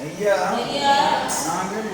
ஐயா ஐயா நாங்கள்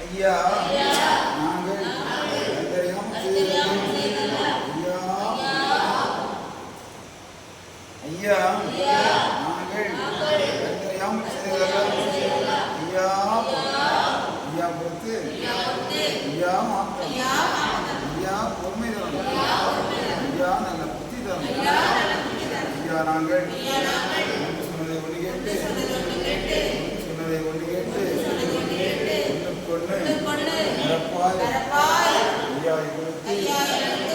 ஐயா ஐயா நாங்கள் செய்ததெல்லாம் ஐயா ஐயா பொறுத்து ஐயா மாற்றம். ஐயா பொறுமை தரும். ஐயா நல்ல புத்தி தரும். ஐயா நாங்கள். சொன்னதை ஒன்று கேட்டு. சொன்னதை ஒன்று கேட்டு. ஒன்றுக்கொன்று நிரப்பாய் ஐயா எங்களுக்கு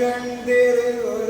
கண்திருவுரு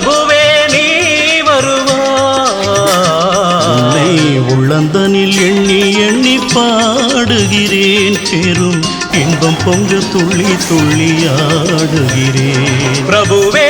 பிரபுவே நீ வருவாய் உள்ளந்தனில் எண்ணி எண்ணி பாடுகிறேன். பெரும் இன்பம் பொங்க துள்ளி துள்ளி ஆடுகிறேன். பிரபுவே